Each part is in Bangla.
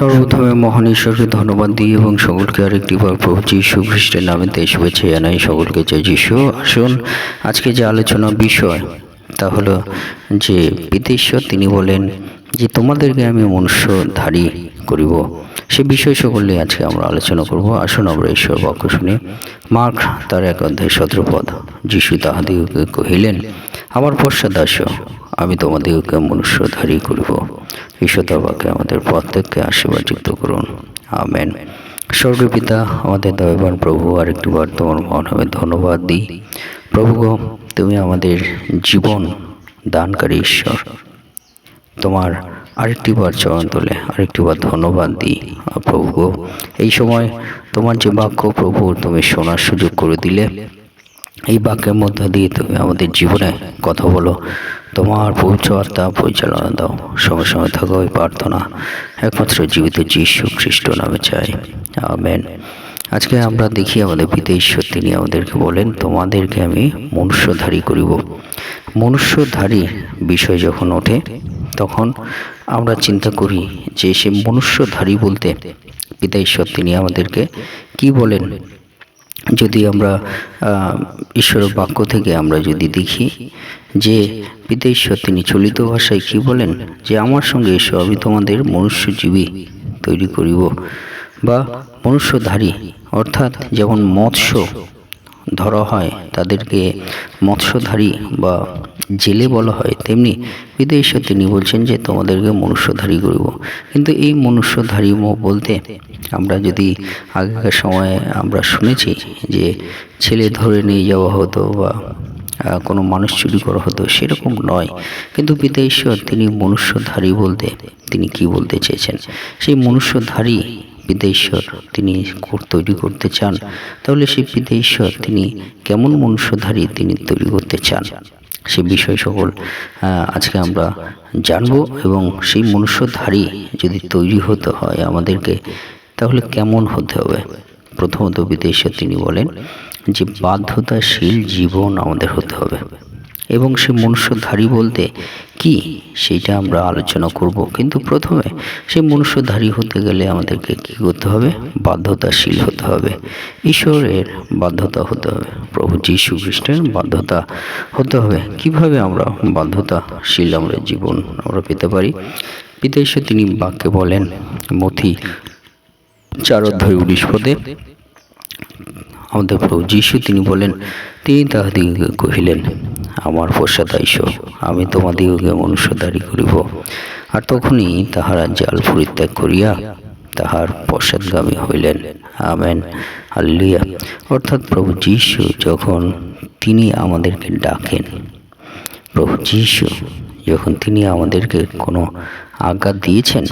সর্বপ্রথমে মহান ঈশ্বরকে ধন্যবাদ দিই এবং সকলকে আরেকটি বার প্রভু যীশু খ্রিস্টের নামে তাই শুভেচ্ছা জানাই। সকলকে জয় যীশু। আসুন, আজকে যে আলোচনা বিষয়, তা হলো যে পিতেশ্বর তিনি বলেন যে, তোমাদেরকে আমি মনুষ্যধারী করিব। সে বিষয় সকলে আজকে আমরা আলোচনা করব। আসুন, আমরা ঈশ্বর বাক্য শুনি। মার্ক তার এক অধ্যায় সতেরোপদ যিশু তাহাদিগকে কহিলেন, আমার পশ্চাদাস আমি তোমাদিগকে মনুষ্যধারী করিব। ঈশ্বর বাক্যে আমাদের প্রত্যেককে আশীর্বাদযুক্ত করুন। আমেন। স্বর্গীয় পিতা, আমাদের দয়াবান প্রভু, আরেকটি বার তোমার মহানবে ধন্যবাদ দিই। প্রভু তুমি আমাদের জীবন দানকারী ঈশ্বর। তোমার আরেকটি বার চরণ তোলে আরেকটি বার ধন্যবাদ দিই। প্রভু এই সময় তোমার যে বাক্য প্রভু তুমি শোনার সুযোগ করে দিলে, এই বাক্যের মধ্য দিয়ে তুমি আমাদের জীবনে কথা বলো। তোমার পৌঁছ আত্মা পরিচালনা দাও। সঙ্গে সঙ্গে থাকো ওই প্রার্থনা। একমাত্র জীবিত যীশু খ্রিস্ট নামে চাই। আমেন। আজকে আমরা দেখি আমাদের পিতা ঈশ্বর, তিনি আমাদেরকে বলেন, তোমাদেরকে আমি মনুষ্যধারী করিব। মনুষ্যধারী বিষয় যখন ওঠে, তখন আমরা চিন্তা করি যে সে মনুষ্যধারী বলতে পিতা ঈশ্বর, তিনি আমাদেরকে কি বলেন? যদি আমরা ঈশ্বরের বাক্য থেকে আমরা যদি দেখি যে পিতা ঈশ্বর তিনি চলিত ভাষায় কি বলেন, যে আমার সঙ্গে এসো, আমি তোমাদের মনুষ্যজীবী তৈরি করিব বা মনুষ্যধারী, অর্থাৎ যেমন মৎস্য ধরা হয়, তাদেরকে মৎস্যধারী বা জেলে বলা হয়। তেমনি বিদেশে তিনি বলছেন যে, তোমাদেরকে মনুষ্যধারী করব। কিন্তু এই মনুষ্যধারী বলতে আমরা যদি আগেকার সময়ে আমরা শুনেছি যে, ছেলে ধরে নিয়ে যাওয়া হতো বা কোনো মানুষ চুরি করা হতো, সেরকম নয়। কিন্তু পিতা ঈশ্বর তিনি মনুষ্যধারী বলতে তিনি কি বলতে চেয়েছেন? সেই মনুষ্যধারী পিতা ঈশ্বর তিনি তৈরি করতে চান, তাহলে সেই পিতা ঈশ্বর তিনি কেমন মনুষ্যধারী তিনি তৈরি করতে চান? সে বিষয় সকল আজকে আমরা জানব এবং সেই মনুষ্যধারী যদি তৈরি হতে হয় আমাদেরকে, তাহলে কেমন হতে হবে? প্রথমত বিদেশে তিনি বলেন যে বাধ্যতাশীল জীবন আমাদের হতে হবে। এবং সে মনুষ্যধারী বলতে কি সেটা আমরা আলোচনা করব। কিন্তু প্রথমে সেই মনুষ্যধারী হতে গেলে আমাদেরকে কি করতে হবে? বাধ্যতাশীল হতে হবে। ঈশ্বরের বাধ্যতা হতে হবে। প্রভু যীশু খ্রিস্টের বাধ্যতা হতে হবে। কীভাবে আমরা বাধ্যতাশীল আমরা জীবন আমরা পেতে পারি? পিতা ঈশ্বর তিনি বাক্যে বলেন মথি চার অধ্যায় উনিশ পদে আমাদের প্রভু যীশু তিনি বলেন, তিনি তাহাদিগকে কহিলেন, আমার পশ্চাদাইস আমি তোমাদিগকে মনুষ্যদারি করিব। আর তখনই তাহারা জাল পরিত্যাগ করিয়া তাহার পশ্চাৎগামী হইলেন। আমেন। হাল্লুয়া অর্থাৎ প্রভু যীশু যখন তিনি আমাদেরকে ডাকেন, প্রভু যীশু যখন তিনি আমাদেরকে কোনো আজ্ঞা দিয়েছেন,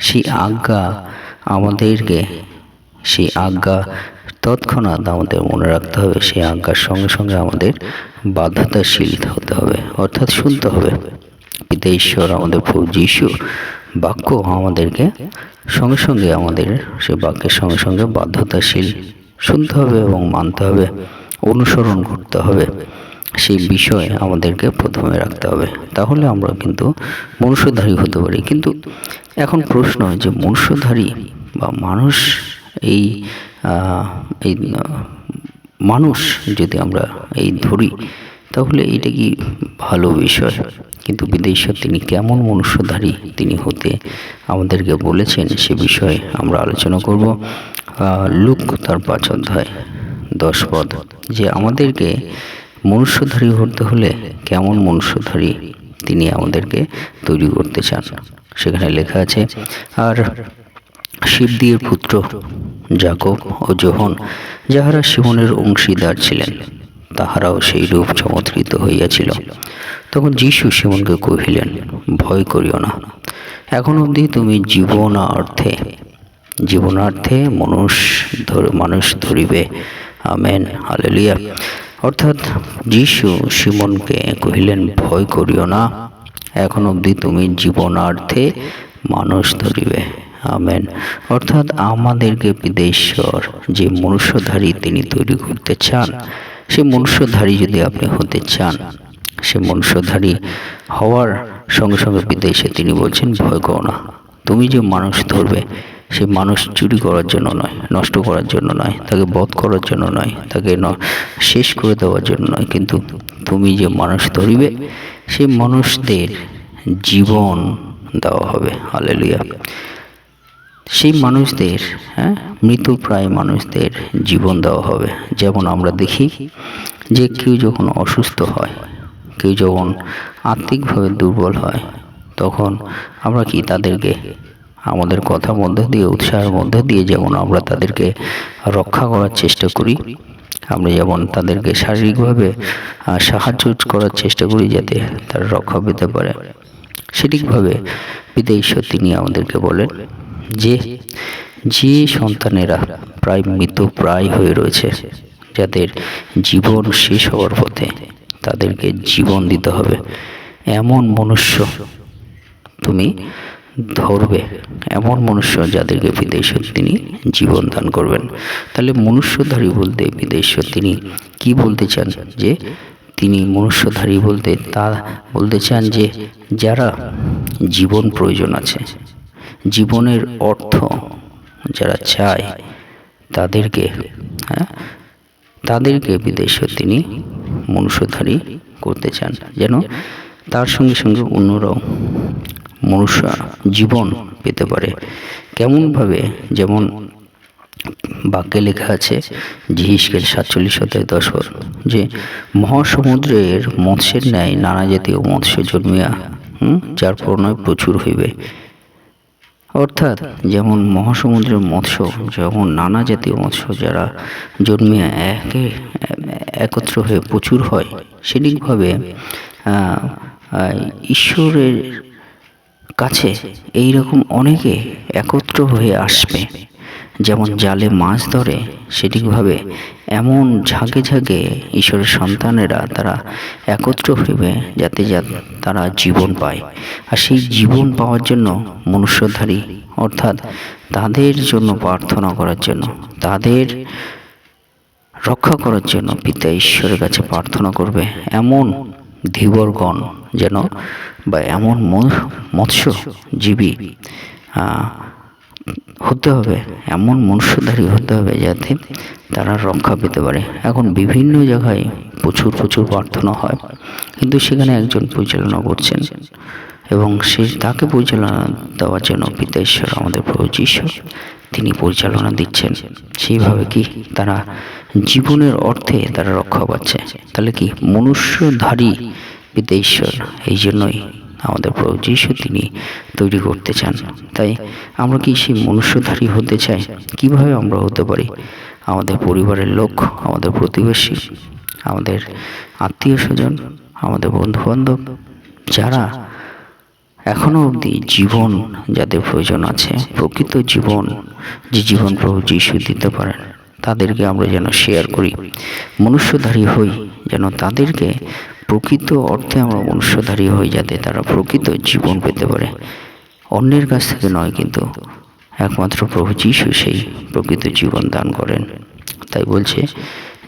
সেই আজ্ঞা আমাদেরকে, সেই আজ্ঞা তৎক্ষণাৎ আমাদের মনে রাখতে হবে, সেই আজ্ঞার সঙ্গে সঙ্গে আমাদের বাধ্যতাশীল হতে হবে, অর্থাৎ শুনতে হবে। পিতা ঈশ্বর, আমাদের প্রভু যীশু বাক্য আমাদেরকে সঙ্গে সঙ্গে আমাদের সে বাক্যের সঙ্গে সঙ্গে বাধ্যতাশীল শুনতে হবে এবং মানতে হবে, অনুসরণ করতে হবে, সেই বিষয় আমাদেরকে প্রথমে রাখতে হবে। তাহলে আমরা কিন্তু মনুষ্যধারী হতে পারি। কিন্তু এখন প্রশ্ন যে মনুষ্যধারী বা মানুষ এই এই মানুষ যদি আমরা এই ধরি, তাহলে এটা কি ভালো বিষয়? কিন্তু বিদেশ্বর তিনি কেমন মনুষ্যধারী তিনি হতে আমাদেরকে বলেছেন সে বিষয়ে আমরা আলোচনা করব। লুক তার পাঁচ অধ্যায় দশ পদ, যে আমাদেরকে মনুষ্যধারী হতে হলে কেমন মনুষ্যধারী তিনি আমাদেরকে তৈরি করতে চান। সেখানে লেখা আছে, আর শিবদিয়ের পুত্র জাকব ও যোহন যাহারা শিবনের অংশীদার ছিলেন, তাহারাও সেই রূপ চমৎকৃত হইয়াছিল। তখন যীশু শিমনকে কহিলেন, ভয় করিও না। এখন অবধি তুমি জীবনার্থে জীবনার্থে মানুষ মানুষ ধরিবে। Amen, hallelujah. অর্থাৎ যীশু শিমনকে কহিলেন, ভয় করিও না। এখন অবধি তুমি জীবনার্থে মানুষ ধরিবে। আমেন। অর্থাৎ আমাদেরকে বিদেশ্বর যে মনুষ্যধারী তিনি তৈরি করতে চান, সে মনুষ্যধারী যদি আপনি হতে চান, সে মনুষ্যধারী হওয়ার সঙ্গে সঙ্গে বিদেশে তিনি বলছেন, ভয় করো না। তুমি যে মানুষ ধরবে, সে মানুষ চুরি করার জন্য নয়, নষ্ট করার জন্য নয়, তাকে বধ করার জন্য নয়, তাকে শেষ করে দেওয়ার জন্য নয়। কিন্তু তুমি যে মানুষ ধরিবে সেই মানুষদের জীবন দেওয়া হবে। হালেলুয়া। সেই মানুষদের হ্যাঁ মৃতপ্রায় মানুষদের জীবন দেওয়া হবে। যেমন আমরা দেখি যে কেউ যখন অসুস্থ হয়, কেউ যখন আর্থিকভাবে দুর্বল হয়, তখন আমরা কি তাদেরকে আমাদের কথার মধ্য দিয়ে, উৎসাহের মধ্যে দিয়ে যেমন আমরা তাদেরকে রক্ষা করার চেষ্টা করি, আমরা যেমন তাদেরকে শারীরিকভাবে সাহায্য করার চেষ্টা করি যাতে তারা রক্ষা পেতে পারে। সঠিকভাবে পিতা তিনি আমাদেরকে বলেন। যে যে সন্তানেরা প্রায় মৃত প্রায় হয়ে রয়েছে, যাদের জীবন শেষ হওয়ার পথে তাদেরকে জীবন দিতে হবে। এমন মনুষ্য তুমি ধরবে, এমন মনুষ্য যাদেরকে পিতা তিনি জীবন দান করবেন। তাহলে মনুষ্যধারী বলতে পিতা তিনি কি বলতে চান? যে, তিনি মনুষ্যধারী বলতে তা বলতে চান যে, যারা জীবন প্রয়োজন আছে জীবনের অর্থ যারা চায় তাদেরকে হ্যাঁ? তাদেরকে বিদেশে তিনি মনুষ্যধারী করতে চান। যেন তার সঙ্গে সঙ্গে অন্যরাও মনুষ্য জীবন পেতে পারে। কেমনভাবে? যেমন বাক্যে লেখা আছে যে হিসকেল সাতচল্লিশ অধ্যায় দশ পদ, যে মহাসমুদ্রের মৎস্যের ন্যায় নানা জাতীয় মৎস্য জন্মিয়া হুম, যার প্রণয় প্রচুর হইবে। অর্থাৎ যেমন মহাসমুদ্রের মৎস্য, যেমন নানা জাতীয় মৎস্য যারা জন্মে একে, একত্র হয়ে প্রচুর হয়, সেদিকভাবে ঈশ্বরের কাছে এই রকম অনেকে একত্র হয়ে আসবে। যেমন জালে মাছ ধরে সেটিভাবে এমন ঝাঁকে ঝাঁকে ঈশ্বরের সন্তানেরা তারা একত্র হইবে যাতে যা তারা জীবন পায়। আর সেই জীবন পাওয়ার জন্য মনুষ্যধারী অর্থাৎ তাদের জন্য প্রার্থনা করার জন্য তাদের রক্ষা করার জন্য পিতা ঈশ্বরের কাছে প্রার্থনা করবে। এমন ধীবরগণ যেন বা এমন মৎস্যজীবী হতে হবে, এমন মনুষ্যধারী হতে হবে যাতে তারা রক্ষা পেতে পারে। এখন বিভিন্ন জায়গায় প্রচুর প্রচুর প্রার্থনা হয়, কিন্তু সেখানে একজন পরিচালনা করছেন এবং সে তাকে পরিচালনা দেওয়ার জন্য পিতাঈশ্বর আমাদের প্রভু তিনি পরিচালনা দিচ্ছেন। সেইভাবে কি তারা জীবনের অর্থে তারা রক্ষা পাচ্ছে? তাহলে কি মনুষ্যধারী পিতা ঈশ্বর এই জন্যই আমাদের প্রভু যীশু তিনি তৈরি করতে চান। তাই আমরা কি সেই মনুষ্যধারী হতে চাই? কীভাবে আমরা হতে পারি? আমাদের পরিবারের লোক, আমাদের প্রতিবেশী, আমাদের আত্মীয় স্বজন, আমাদের বন্ধু বান্ধব যারা এখনও অবধি জীবন যাদের প্রয়োজন আছে, প্রকৃত জীবন যে জীবন প্রভু যিশু দিতে পারেন, তাদেরকে আমরা যেন শেয়ার করি। মনুষ্যধারী হই যেন তাদেরকে প্রকৃত অর্থে আমরা মনুষ্যধারী হই যাতে তারা প্রকৃত জীবন পেতে পারে। অন্যের কাছ থেকে নয় কিন্তু একমাত্র প্রভু যিশু সেই প্রকৃত জীবন দান করেন। তাই বলছে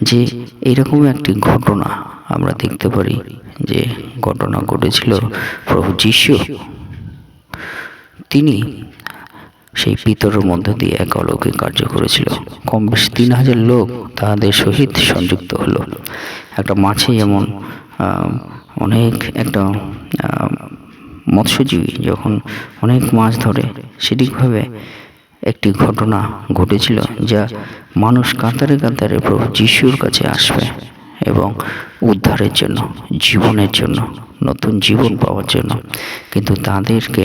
যে এরকম একটি ঘটনা আমরা দেখতে পারি যে ঘটনা ঘটেছিল প্রভু যিশু। তিনি সেই পিতরের মধ্য দিয়ে এক অলৌকিক কার্য করেছিল। কম বেশি তিন হাজার লোক তাহাদের সহিত সংযুক্ত হলো। একটা মাছে যেমন অনেক একটা মৎস্যজীবী যখন অনেক মাছ ধরে সেটিকভাবে একটি ঘটনা ঘটেছিল যা মানুষ কাতারে কাতারে প্রভু যিশুর কাছে আসবে এবং উদ্ধারের জন্য, জীবনের জন্য, নতুন জীবন পাওয়ার জন্য, কিন্তু তাদেরকে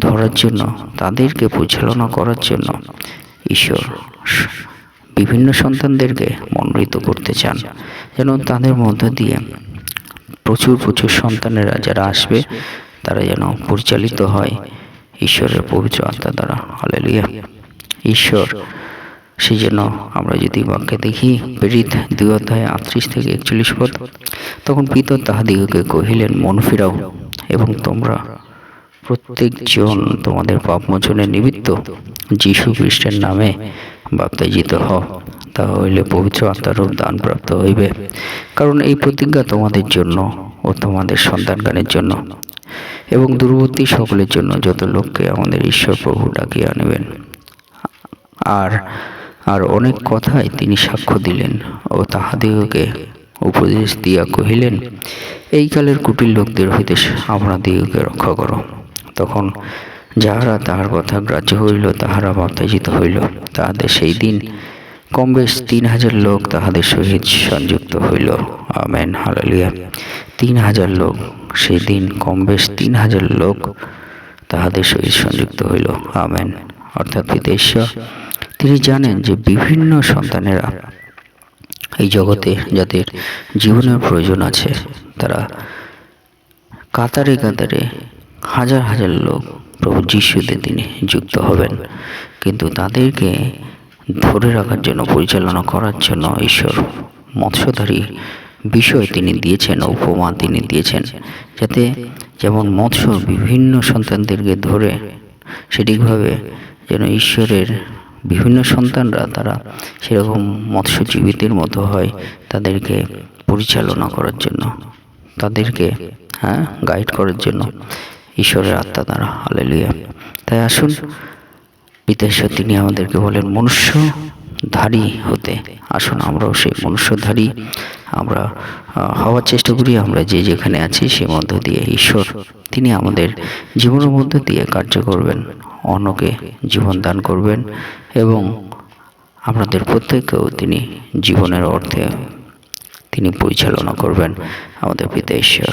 ধরার জন্য, তাদেরকে পরিচালনা করার জন্য ঈশ্বর বিভিন্ন সন্তানদেরকে মনোনীত করতে চান, যেন তাদের মধ্য দিয়ে প্রচুর প্রচুর সন্তানেরা যারা আসবে, তারা যেন পরিচালিত হয় ঈশ্বরের পবিত্র আত্মা দ্বারা। হালেলুয়া ঈশ্বর সেই জন্য আমরা যদি বাক্যে দেখি প্রেরিত দুই অধ্যায় আটত্রিশ থেকে একচল্লিশ পদ, তখন পিতর তাহাদিগকে কহিলেন, মন ফিরাও এবং তোমরা প্রত্যেকজন তোমাদের পাপমোচনের নিমিত্ত যীশু খ্রিস্টের নামে বাপ্তাজিত হও। তা হইলে পবিত্র আত্মারূপ দান প্রাপ্ত হইবে। কারণ এই প্রতিজ্ঞা তোমাদের জন্য ও তোমাদের সন্তানগণের জন্য এবং দূরবর্তী সকলের জন্য যত লোককে আমাদের ঈশ্বর প্রভু ডাকিয়ে আনবেন। আর আর অনেক কথায় তিনি সাক্ষ্য দিলেন ও তাহাদিগকে উপদেশ দিয়া কহিলেন, এই কালের কুটির লোকদের হইতে আমরা দিগকে রক্ষা করো। তখন যাহারা তাহার কথা গ্রাহ্য হইল, তাহারা বাপ্তাজিত হইল। তাহাদের সেই দিন কম বেশ তিন হাজার লোক তাহাদের সহিত সংযুক্ত হইল। আমেন, হালালিয়া। তিন হাজার লোক, সেই দিন কম বেশ তিন হাজার লোক তাহাদের সহিত সংযুক্ত হইল। আমেন। অর্থাৎ ঈশ্বর তিনি জানেন যে বিভিন্ন সন্তানেরা এই জগতে যাদের জীবনের প্রয়োজন আছে, তারা কাতারে কাতারে হাজার হাজার লোক প্রভু যিশুতে তিনি যুক্ত হবেন। কিন্তু তাদেরকে ধরে রাখার জন্য, পরিচালনা করার জন্য ঈশ্বর মৎস্যধারী বিষয় তিনি দিয়েছেন, উপমা তিনি দিয়েছেন, যাতে যেমন মৎস্য বিভিন্ন সন্তানদেরকে ধরে, সেটিকভাবে যেন ঈশ্বরের বিভিন্ন সন্তানরা তারা সেরকম মৎস্যজীবীদের মতো হয়, তাদেরকে পরিচালনা করার জন্য, তাদেরকে হ্যাঁ গাইড করার জন্য। ঈশ্বরের আত্মা দ্বারা। হালেলুয়া। তাই আসুন পিতাশ্বর তিনি আমাদেরকে বলেন, মনুষ্যধারী হতে। আসুন, আমরাও সেই মনুষ্যধারী। আমরা হওয়ার চেষ্টা করি, আমরা যে যেখানে আছি, সে মধ্য দিয়ে। ঈশ্বর, তিনি আমাদের জীবনের মধ্য দিয়ে কার্য করবেন, অন্যকে জীবন দান করবেন এবং আপনাদের প্রত্যেককেও তিনি জীবনের অর্থে তিনি পরিচালনা করবেন। আমাদের পিতা ঈশ্বর